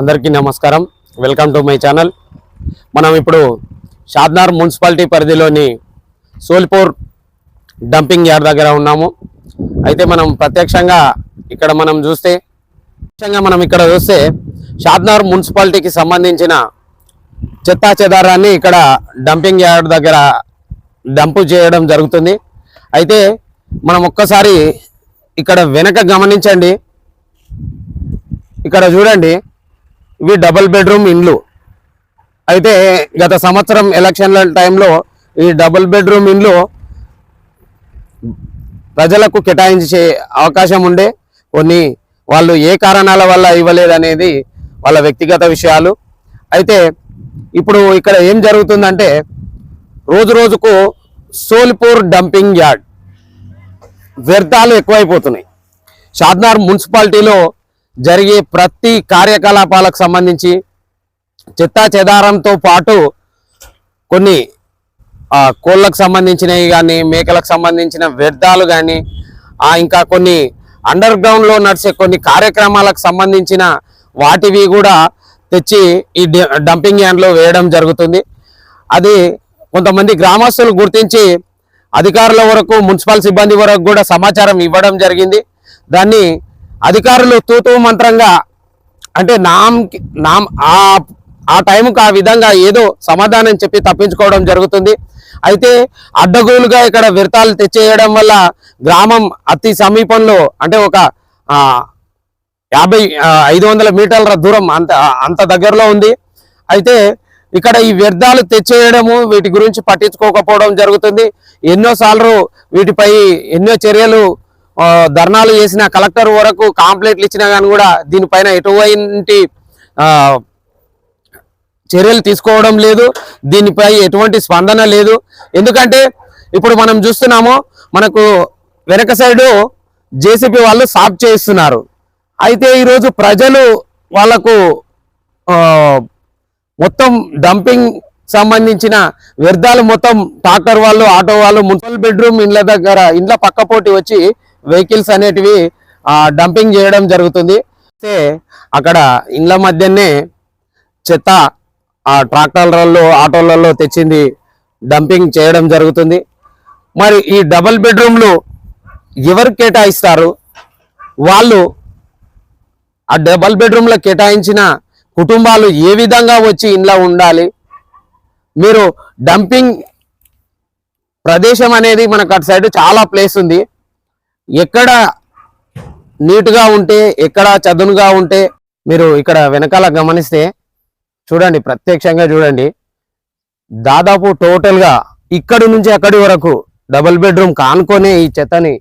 అందరికీ నమస్కారం. Welcome to my channel మనం ఇప్పుడు షాద్నార్ మున్సిపాలిటీ పరిధిలోని సోల్పూర్ డంపింగ్ యార్డ్ దగ్గర ఉన్నాము. అయితే మనం ప్రత్యక్షంగా ఇక్కడ మనం చూస్తే ప్రత్యక్షంగా మనం ఇక్కడ చూస్తే షాద్నార్ మున్సిపాలిటీకి సంబంధించిన చెత్తా చెదారాన్ని ఇక్కడ డంపింగ్ యార్డ్ దగ్గర డంపు చేయడం జరుగుతుంది. అయితే మనం ఒక్కసారి ఇక్కడ వెనక గమనించండి. ఇక్కడ చూడండి. ఇవి డబుల్ బెడ్రూమ్ ఇండ్లు. అయితే గత సంవత్సరం ఎలక్షన్ల టైంలో ఈ డబుల్ బెడ్రూమ్ ఇండ్లు ప్రజలకు కేటాయించే అవకాశం ఉండే. కొన్ని వాళ్ళు ఏ కారణాల వల్ల ఇవ్వలేదనేది వాళ్ళ వ్యక్తిగత విషయాలు. అయితే ఇప్పుడు ఇక్కడ ఏం జరుగుతుందంటే రోజు రోజుకు సోల్పూర్ డంపింగ్ యార్డ్ వ్యర్థాలు ఎక్కువైపోతున్నాయి. షాద్నార్ మున్సిపాలిటీలో జరిగే ప్రతి కార్యకలాపాలకు సంబంధించి చెత్తా చెదారంతో పాటు కొన్ని కోళ్ళకు సంబంధించినవి కానీ మేకలకు సంబంధించిన వ్యర్థాలు కానీ ఇంకా కొన్ని అండర్ గ్రౌండ్లో నడిచే కొన్ని కార్యక్రమాలకు సంబంధించిన వాటివి కూడా తెచ్చి ఈ డంపింగ్ యార్డ్లో వేయడం జరుగుతుంది. అది కొంతమంది గ్రామస్తులు గుర్తించి అధికారుల వరకు మున్సిపల్ సిబ్బంది వరకు కూడా సమాచారం ఇవ్వడం జరిగింది. దాన్ని అధికారులు తూతూ మంత్రంగా అంటే నామ్ నామ్ ఆ ఆ టైంకి ఆ విధంగా ఏదో సమాధానం చెప్పి తప్పించుకోవడం జరుగుతుంది. అయితే అడ్డగోలుగా ఇక్కడ వ్యర్థాలు తెచ్చేయడం వల్ల గ్రామం అతి సమీపంలో అంటే ఒక యాభై ఐదు వందల మీటర్ల దూరం అంత అంత దగ్గరలో ఉంది. అయితే ఇక్కడ ఈ వ్యర్థాలు తెచ్చేయడము వీటి గురించి పట్టించుకోకపోవడం జరుగుతుంది. ఎన్నోసార్లు వీటిపై ఎన్నో చర్యలు ధర్నాలు చేసిన కలెక్టర్ వరకు కాంప్లైంట్లు ఇచ్చినా కానీ కూడా దీనిపైన ఎటువంటి చర్యలు తీసుకోవడం లేదు. దీనిపై ఎటువంటి స్పందన లేదు. ఎందుకంటే ఇప్పుడు మనం చూస్తున్నాము మనకు వెనక సైడు జేసీబీ వాళ్ళు సాఫ్ చేయిస్తున్నారు. అయితే ఈరోజు ప్రజలు వాళ్ళకు మొత్తం డంపింగ్ సంబంధించిన వ్యర్థాలు మొత్తం ట్రాక్టర్ వాళ్ళు ఆటో వాళ్ళు మున్సిపల్ బెడ్రూమ్ ఇండ్ల దగ్గర ఇండ్ల పక్కపోటి వచ్చి వెహికల్స్ అనేటివి డంపింగ్ చేయడం జరుగుతుంది. అయితే అక్కడ ఇండ్ల మధ్యనే చెత్త ఆ ట్రాక్టర్లలో ఆటోలలో తెచ్చింది డంపింగ్ చేయడం జరుగుతుంది. మరి ఈ డబల్ బెడ్రూమ్లు ఎవరు కేటాయిస్తారు? వాళ్ళు ఆ డబల్ బెడ్రూమ్లో కేటాయించిన కుటుంబాలు ఏ విధంగా వచ్చి ఇంట్లో ఉండాలి? మీరు డంపింగ్ ప్రదేశం అనేది మనకు అటు సైడ్ చాలా ప్లేస్ ఉంది. ఎక్కడ నీట్గా ఉంటే ఎక్కడ చదునుగా ఉంటే మీరు ఇక్కడ వెనకాల గమనిస్తే చూడండి ప్రత్యక్షంగా చూడండి. దాదాపు టోటల్గా ఇక్కడి నుంచి అక్కడి వరకు డబుల్ బెడ్రూమ్ కానుకొనే ఈ చెత్తని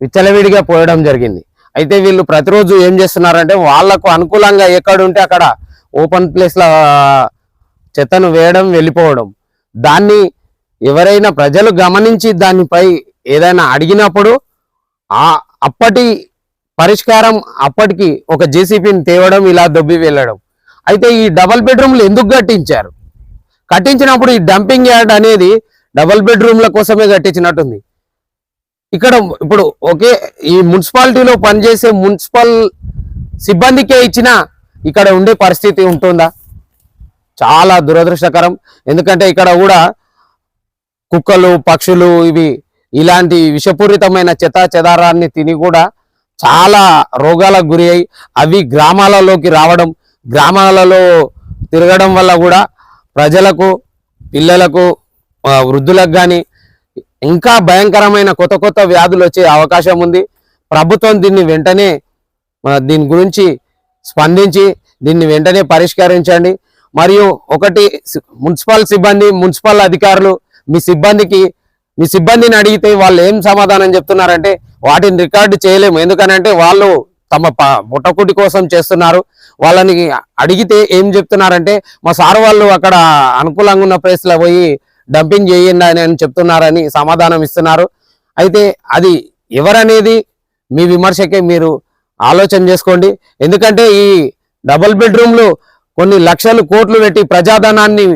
విచ్చలవిడిగా పోయడం జరిగింది. అయితే వీళ్ళు ప్రతిరోజు ఏం చేస్తున్నారంటే వాళ్ళకు అనుకూలంగా ఎక్కడ ఉంటే అక్కడ ఓపెన్ ప్లేస్ల చెత్తను వేయడం వెళ్ళిపోవడం. దాన్ని ఎవరైనా ప్రజలు గమనించి దానిపై ఏదైనా అడిగినప్పుడు ఆ అప్పటి పరిష్కారం అప్పటికి ఒక జేసీపీని తేవడం ఇలా దొబ్బి వెళ్ళడం. అయితే ఈ డబల్ బెడ్రూమ్లు ఎందుకు కట్టించారు? కట్టించినప్పుడు ఈ డంపింగ్ యార్డ్ అనేది డబల్ బెడ్రూమ్ల కోసమే కట్టించినట్టుంది. ఇక్కడ ఇప్పుడు ఒకే ఈ మున్సిపాలిటీలో పనిచేసే మున్సిపల్ సిబ్బందికే ఇచ్చిన ఇక్కడ ఉండే పరిస్థితి ఉంటుందా? చాలా దురదృష్టకరం. ఎందుకంటే ఇక్కడ కూడా కుక్కలు పక్షులు ఇవి ఇలాంటి విషపూరితమైన చెత్త చెదారాన్ని తిని కూడా చాలా రోగాలకు గురి అయి అవి గ్రామాలలోకి రావడం గ్రామాలలో తిరగడం వల్ల కూడా ప్రజలకు పిల్లలకు వృద్ధులకు కానీ ఇంకా భయంకరమైన కొత్త కొత్త వ్యాధులు వచ్చే అవకాశం ఉంది. ప్రభుత్వం దీన్ని వెంటనే దీని గురించి స్పందించి దీన్ని వెంటనే పరిష్కరించండి. మరియు ఒకటి మున్సిపల్ సిబ్బంది మున్సిపల్ అధికారులు మీ సిబ్బందికి మీ సిబ్బందిని అడిగితే వాళ్ళు ఏం సమాధానం చెప్తున్నారంటే వాటిని రికార్డు చేయలేము. ఎందుకనంటే వాళ్ళు తమ ప- పుట్టకుటి కోసం చేస్తున్నారు. వాళ్ళని అడిగితే ఏం చెప్తున్నారంటే మా సార్ వాళ్ళు అక్కడ అనుకూలంగా ఉన్న ప్లేస్లో పోయి డంపింగ్ చేయండి అని అని చెప్తున్నారని సమాధానం ఇస్తున్నారు. అయితే అది ఎవరనేది మీ విమర్శకే మీరు ఆలోచన చేసుకోండి. ఎందుకంటే ఈ డబుల్ బెడ్రూమ్లు కొన్ని లక్షలు కోట్లు పెట్టి ప్రజాధనాన్ని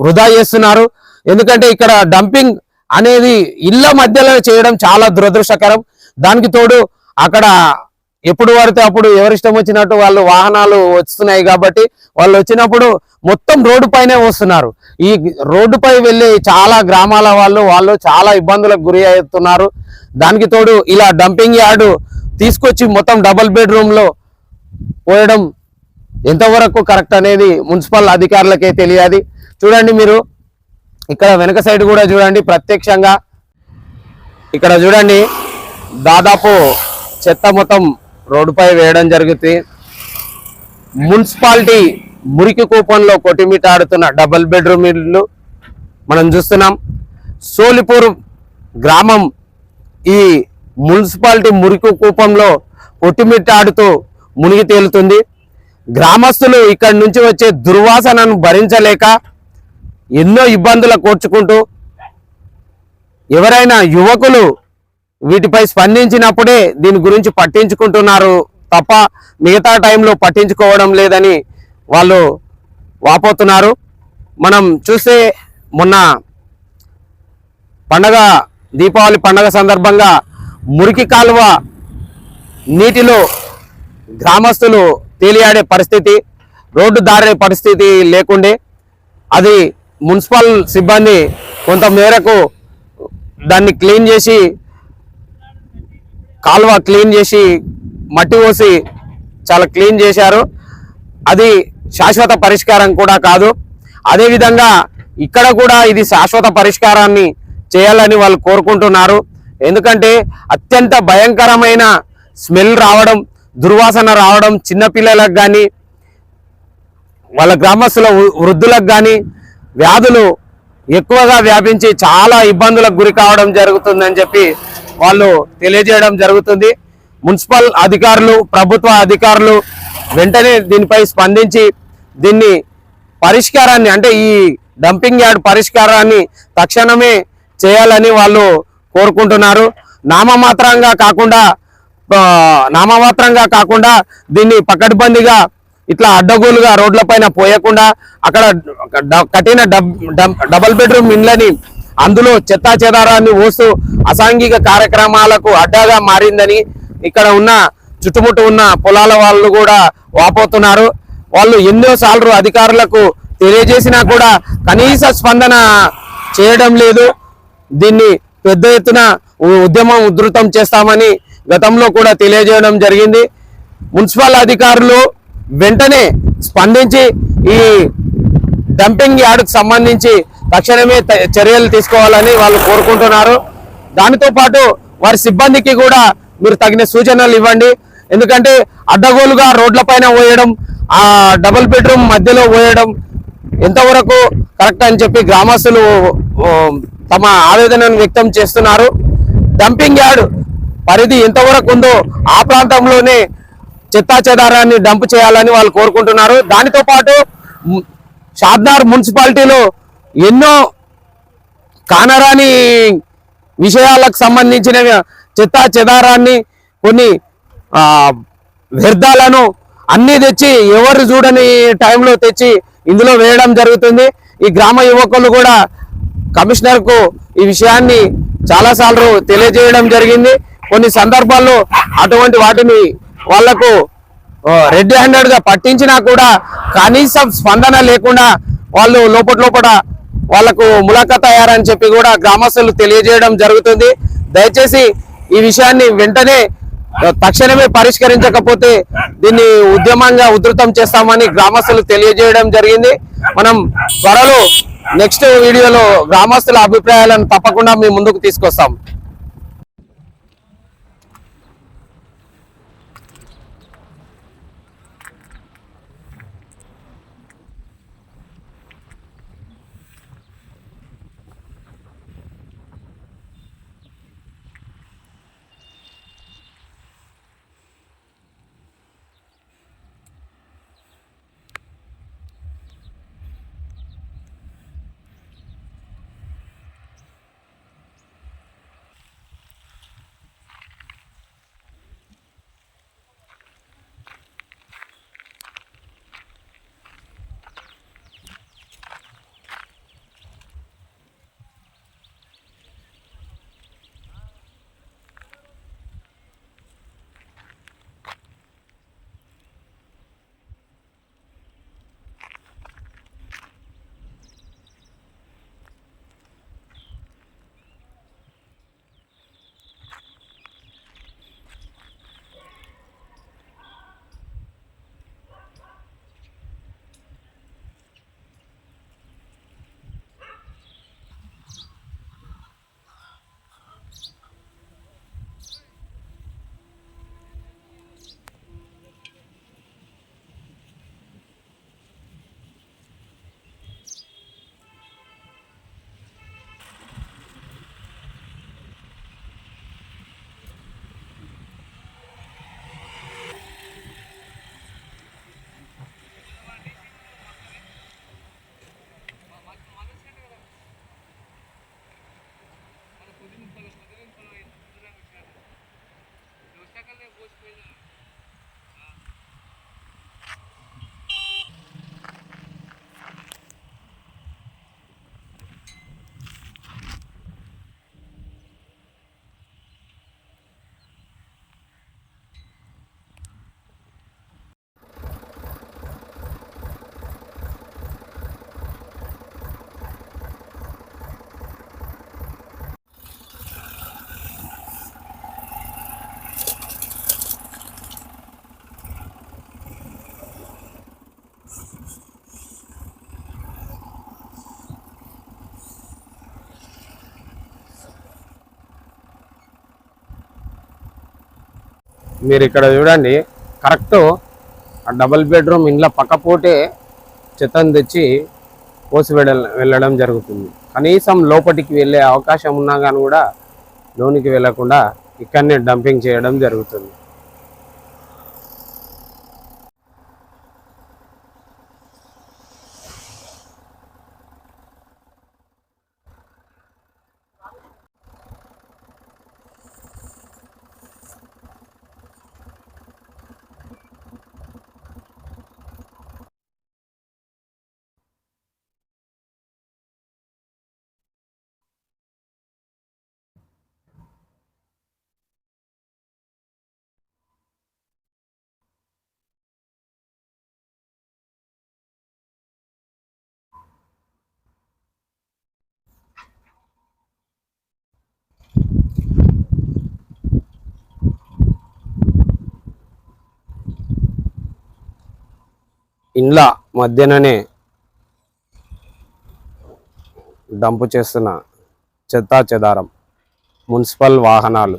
వృధా చేస్తున్నారు. ఎందుకంటే ఇక్కడ డంపింగ్ అనేది ఇళ్ళ మధ్యలో చేయడం చాలా దురదృష్టకరం. దానికి తోడు అక్కడ ఎప్పుడు పడితే అప్పుడు ఎవరిష్టం వచ్చినట్టు వాళ్ళు వాహనాలు వస్తున్నాయి కాబట్టి వాళ్ళు వచ్చినప్పుడు మొత్తం రోడ్డు పైనే వస్తున్నారు. ఈ రోడ్డుపై వెళ్ళే చాలా గ్రామాల వాళ్ళు వాళ్ళు చాలా ఇబ్బందులకు గురి అవుతున్నారు. దానికి తోడు ఇలా డంపింగ్ యార్డు తీసుకొచ్చి మొత్తం డబుల్ బెడ్రూమ్లో పోయడం ఎంతవరకు కరెక్ట్ అనేది మున్సిపల్ అధికారులకే తెలియాలి. చూడండి మీరు ఇక్కడ వెనక సైడ్ కూడా చూడండి ప్రత్యక్షంగా ఇక్కడ చూడండి దాదాపు చెత్త మొత్తం రోడ్డుపై వేయడం జరుగుతుంది మున్సిపాలిటీ మురికి కూపంలో కొట్టిమిటాడుతున్న డబుల్ బెడ్రూమ్ ఇల్లు మనం చూస్తున్నాం. సోలిపూర్ గ్రామం ఈ మున్సిపాలిటీ మురికి కూపంలో కొట్టిమిట్టాడుతూ మునిగి తేలుతుంది. గ్రామస్తులు ఇక్కడి నుంచి వచ్చే దుర్వాసనను భరించలేక ఎన్నో ఇబ్బందులు కూర్చుకుంటూ ఎవరైనా యువకులు వీటిపై స్పందించినప్పుడే దీని గురించి పట్టించుకుంటున్నారు తప్ప మిగతా టైంలో పట్టించుకోవడం లేదని వాళ్ళు వాపోతున్నారు. మనం చూస్తే మొన్న పండగ దీపావళి పండగ సందర్భంగా మురికి కాలువ నీటిలో గ్రామస్తులు తేలియాడే పరిస్థితి రోడ్డు దారే పరిస్థితి లేకుండే. అది మున్సిపల్ సిబ్బంది కొంత మేరకు దాన్ని క్లీన్ చేసి కాలువ క్లీన్ చేసి మట్టి పోసి చాలా క్లీన్ చేశారు. అది శాశ్వత పరిష్కారం కూడా కాదు. అదేవిధంగా ఇక్కడ కూడా ఇది శాశ్వత పరిష్కారాన్ని చేయాలని వాళ్ళు కోరుకుంటున్నారు. ఎందుకంటే అత్యంత భయంకరమైన స్మెల్ రావడం దుర్వాసన రావడం చిన్నపిల్లలకు కానీ వాళ్ళ గ్రామస్తుల వృ- వృద్ధులకు కానీ వ్యాధులు ఎక్కువగా వ్యాపించి చాలా ఇబ్బందులకు గురి కావడం జరుగుతుందని చెప్పి వాళ్ళు తెలియజేయడం జరుగుతుంది. మున్సిపల్ అధికారులు ప్రభుత్వ అధికారులు వెంటనే దీనిపై స్పందించి దీన్ని పరిష్కారాన్ని అంటే ఈ డంపింగ్ యార్డ్ పరిష్కారాన్ని తక్షణమే చేయాలని వాళ్ళు కోరుకుంటున్నారు. నామమాత్రంగా కాకుండా నామమాత్రంగా కాకుండా దీన్ని పకడ్బందీగా ఇట్లా అడ్డగోలుగా రోడ్లపైన పోయకుండా అక్కడ కఠిన డబ్- డబ్- డబల్ బెడ్రూమ్ ఇండ్లని అందులో చెత్తా చెదారాన్ని పోస్తూ అసాంఘిక కార్యక్రమాలకు అడ్డాగా మారిందని ఇక్కడ ఉన్న చుట్టుముట్టు ఉన్న పొలాల వాళ్ళు కూడా వాపోతున్నారు. వాళ్ళు ఎన్నోసార్లు అధికారులకు తెలియజేసినా కూడా కనీస స్పందన చేయడం లేదు. దీన్ని పెద్ద ఎత్తున ఉద్యమం ఉధృతం చేస్తామని గతంలో కూడా తెలియజేయడం జరిగింది. మున్సిపల్ అధికారులు వెంటనే స్పందించి ఈ డంపింగ్ యార్డ్కు సంబంధించి తక్షణమే చర్యలు తీసుకోవాలని వాళ్ళు కోరుకుంటున్నారు. దానితో పాటు వారి సిబ్బందికి కూడా మీరు తగిన సూచనలు ఇవ్వండి. ఎందుకంటే అడ్డగోలుగా రోడ్లపైన పోయడం ఆ డబుల్ బెడ్రూమ్ మధ్యలో పోయడం ఎంతవరకు కరెక్ట్ అని చెప్పి గ్రామస్తులు తమ ఆవేదనను వ్యక్తం చేస్తున్నారు. డంపింగ్ యార్డ్ పరిధి ఎంతవరకు ఉందో ఆ ప్రాంతంలోనే చెత్తా చెదారాన్ని డంప్ చేయాలని వాళ్ళు కోరుకుంటున్నారు. దానితో పాటు షాద్నార్ మున్సిపాలిటీలో ఎన్నో కానరాని విషయాలకు సంబంధించిన చెత్తా చెదారాన్ని కొన్ని వ్యర్థాలను అన్నీ తెచ్చి ఎవరు చూడని టైంలో తెచ్చి ఇందులో వేయడం జరుగుతుంది. ఈ గ్రామ యువకులు కూడా కమిషనర్కు ఈ విషయాన్ని చాలాసార్లు తెలియజేయడం జరిగింది. కొన్ని సందర్భాల్లో అటువంటి వాటిని వాళ్ళకు రెడ్ హ్యాండెడ్గా పట్టించినా కూడా కనీసం స్పందన లేకుండా వాళ్ళు లోపల లోపల వాళ్ళకు ములాఖత్ అయ్యారని చెప్పి కూడా గ్రామస్తులు తెలియజేయడం జరుగుతుంది. దయచేసి ఈ విషయాన్ని వెంటనే తక్షణమే పరిష్కరించకపోతే దీన్ని ఉద్యమంగా ఉధృతం చేస్తామని గ్రామస్తులు తెలియజేయడం జరిగింది. మనం త్వరలో నెక్స్ట్ వీడియోలో గ్రామస్తుల అభిప్రాయాలను తప్పకుండా మీ ముందుకు తీసుకొస్తాం. మీరు ఇక్కడ చూడండి కరెక్ట్ ఆ డబల్ బెడ్రూమ్ ఇంట్లో పక్కపోటే చెత్తను తెచ్చి పోసి వెళ్ళ- వెళ్ళడం జరుగుతుంది. కనీసం లోపటికి వెళ్ళే అవకాశం ఉన్నా కానీ కూడా లోనికి వెళ్ళకుండా ఇక్కడనే డంపింగ్ చేయడం జరుగుతుంది. ఇండ్ల మధ్యననే డంపు చేస్తున్న చెత్తా చెదారం మున్సిపల్ వాహనాలు.